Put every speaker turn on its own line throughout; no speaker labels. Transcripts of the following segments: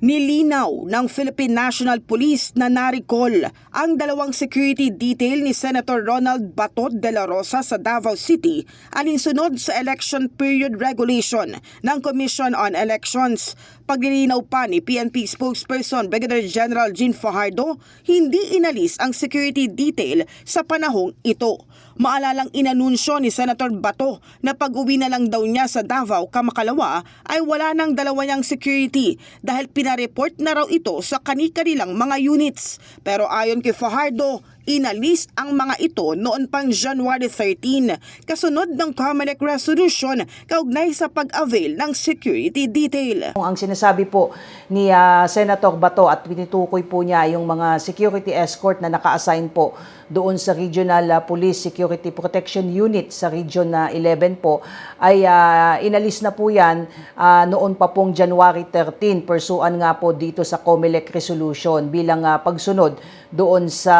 Nilinaw ng Philippine National Police na naricall ang dalawang security detail ni Senator Ronald Batot de la Rosa sa Davao City alinsunod sa election period regulation ng Commission on Elections. Paglilinaw pa ni PNP spokesperson Brigadier General Jean Fajardo, hindi inalis ang security detail sa panahong ito. Maalalang inanunsyo ni Senator Bato na pag-uwi na lang daw niya sa Davao, Kamakalawa ay wala nang dalawa niyang security dahil pinareport na raw ito sa kani-kanilang mga units. Pero ayon kay Fajardo, inalis ang mga ito noon pang January 13 kasunod ng Comelec resolution kaugnay sa pag-avail ng security detail.
Ang sinasabi po ni ah, Senator Bato at pinitukoy po niya yung mga security escort na naka-assign po doon sa Regional ah, Police Security Protection Unit sa Region na 11 po ay ah, inalis na po yan ah, noon pa pong January 13 pursuan nga po dito sa COMELEC resolution bilang ah, pagsunod doon sa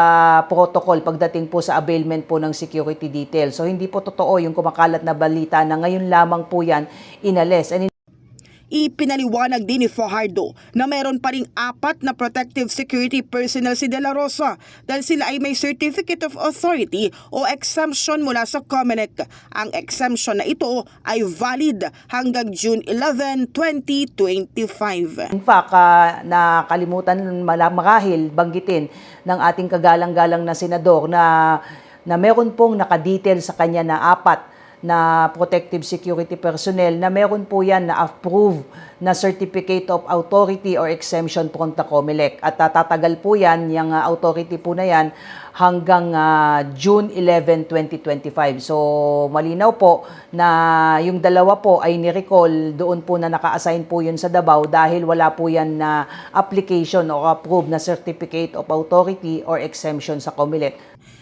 protocol pagdating po sa availment po ng security detail. So hindi po totoo yung kumakalat na balita na ngayon lamang po yan inalis. And
Ipinaliwanag din ni Fajardo na meron pa ring apat na protective security personnel si De La Rosa dahil sila ay may Certificate of Authority o exemption mula sa Comelec. Ang exemption na ito ay valid hanggang June 11, 2025.
In fact, ah, nakalimutan marahil banggitin ng ating kagalang-galang na senador na na meron pong nakadetail sa kanya na apat na protective security personnel na meron po yan na approve na certificate of authority or exemption from the COMELEC. At tatagal po yan, yung ah, authority po na yan hanggang ah, June 11, 2025. So malinaw po na yung dalawa po ay ni-recall doon po na naka-assign po yun sa Davao dahil wala po yan na application o approved na certificate of authority or exemption sa COMELEC.